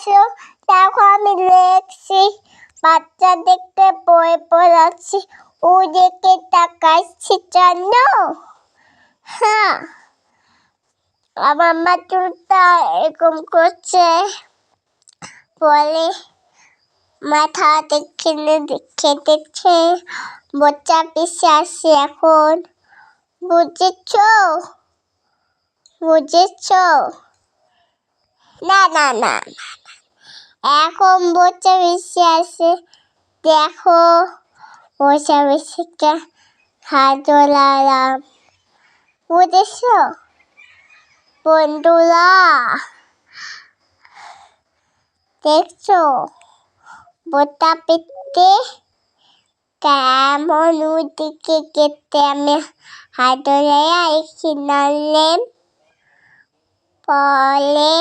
আসো দেখো আমি লেখছি বাচ্চা দেখতে বই পড়াচ্ছি ওদিকে তাকাচ্ছি জানো হ্যাঁ আমার মা চুলটা এরকম করছে বলে মাথা দেখে দেখে দেখছে বাচ্চা পিসে আসছে এখন বুঝেছ? বুঝেছ? না না না, না। এখন বাচ্চা বেশি আসে দেখো বাচ্চা বেশিকে হাত দোলালাম বুঝেছ? বন্ধুরা, দেখছ? বোটা পেতে কেমন ওদিকে কেটে আমি হাত ধরে এসে নাড়লেন পরে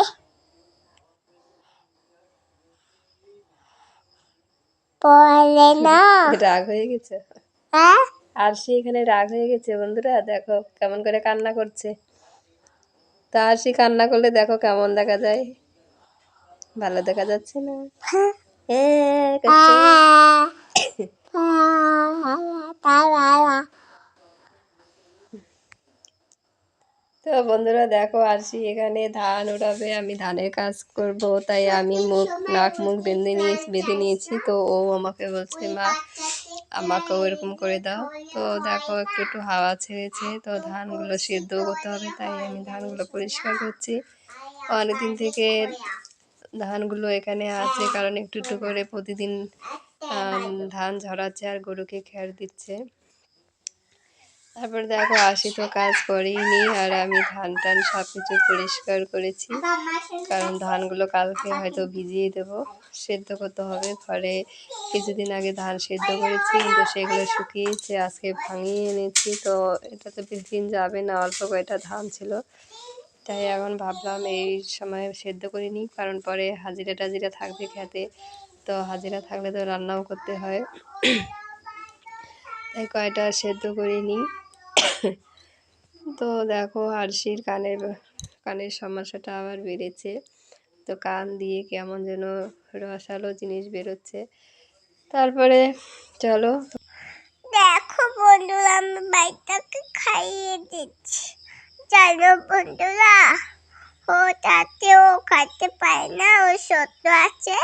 পরে না? রাগ হয়ে গেছে। হ্যাঁ? আর সে এখানে রাগ হয়ে গেছে বন্ধুরা দেখো কেমন করে কান্না করছে। তা আর সে কান্না করলে দেখো কেমন দেখা যায়। ভালো দেখা যাচ্ছে না এ, করছে। তো বন্ধুরা দেখো, আরশি এখানে ধান উঠাবে, আমি ধানের কাজ করব, তাই আমি মুখ, নাক, মুখ বেঁধে নিয়ে, বেঁধে নিয়েছি, তো ও আমাকে বলছে, মা আমাকেও এরকম করে দাও। তো দেখো, একটু একটু হাওয়া ছেড়েছে, তো ধানগুলো সেদ্ধ করতে হবে, তাই আমি ধানগুলো পরিষ্কার করছি। অনেকদিন থেকে ধানগুলো এখানে আছে, কারণ একটু একটু করে প্রতিদিন ধান ঝরাচ্ছে আর গরুকে খেয়ার দিচ্ছে। তারপর দেখো আসি তো কাজ করিনি, আর আমি ধান টান সব কিছু পরিষ্কার করেছি। কারণ ধানগুলো কালকে হয়তো ভিজিয়ে দেবো, সেদ্ধ করতে হবে। ঘরে কিছুদিন আগে ধান সেদ্ধ করেছি, কিন্তু সেগুলো শুকিয়েছে, আজকে ভাঙিয়ে এনেছি। তো এটা তো বেশি দিন যাবে না, অল্প কয়টা ধান ছিল। তাই এখন ভাবলাম এই সময় সেদ্ধ করে নিই, কারণ পরে হাজিরা টাজিরা থাকবে খেতে। তো হাজিরা থাকলে তো রান্নাও করতে হয়। তাই কয়টা সেদ্ধ করে নিই। তো দেখো আরশির কানের কানের সমস্যাটা আবার বেড়েছে। তো কান দিয়ে কেমন যেন রসালো জিনিস বেরোচ্ছে। তারপরে চলো। দেখো বন্ধুরা, আমি বাইটাকে খাইয়ে দিচ্ছি। জানো বন্ধুরা, ও তাতে ও খাইতে পারে না, ও সত্য আছে।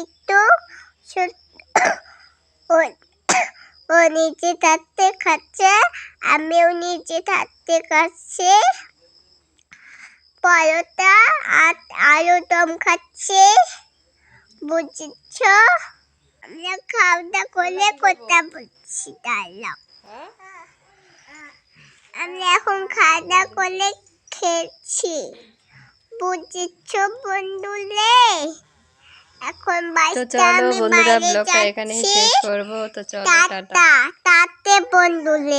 একটু ছোট- ও নিচে থাকতে খাচ্ছে আমিও নিচে থাকতে খাচ্ছি পরোটা আর আলু দম খাচ্ছি, বুঝেছ? আমরা খাওয়া দাওয়া করে কথা বলছি দাঁড়াও আমি এখন খাওয়া দাওয়া করে খেয়েছি বুঝেছ বন্ধুলে? তো চলো বন্ধুরা ব্লগটা এখানেই শেষ করব। তো চলো টাটা বন্ধুলে